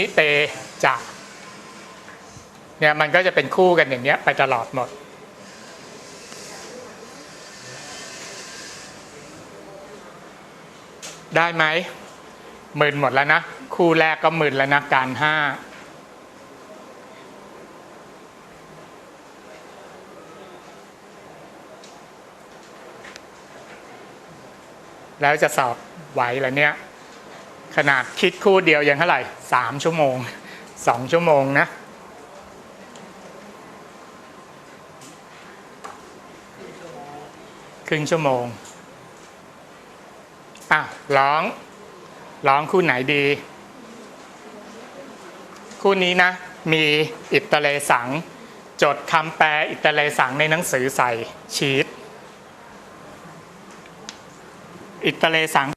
นิเตจะเนี่ยมันก็จะเป็นคู่กันอย่างเนี้ยไปตลอดหมด ได้ไหมหมื่นหมดแล้วนะ คู่แรกก็หมื่นแล้วนะการห้าแล้วจะสอบไหวแล้วเนี่ย ขนาดคิดคู่เดียวยังเท่าไหร่สามชั่วโมงสองชั่วโมงนะครึ่งชั่วโมงอะร้องร้องคู่ไหนดี คู่นี้นะ มีอิตาเลสัง จดคำแปลอิตาเลสังในหนังสือใส่ชีตอิตาเลสัง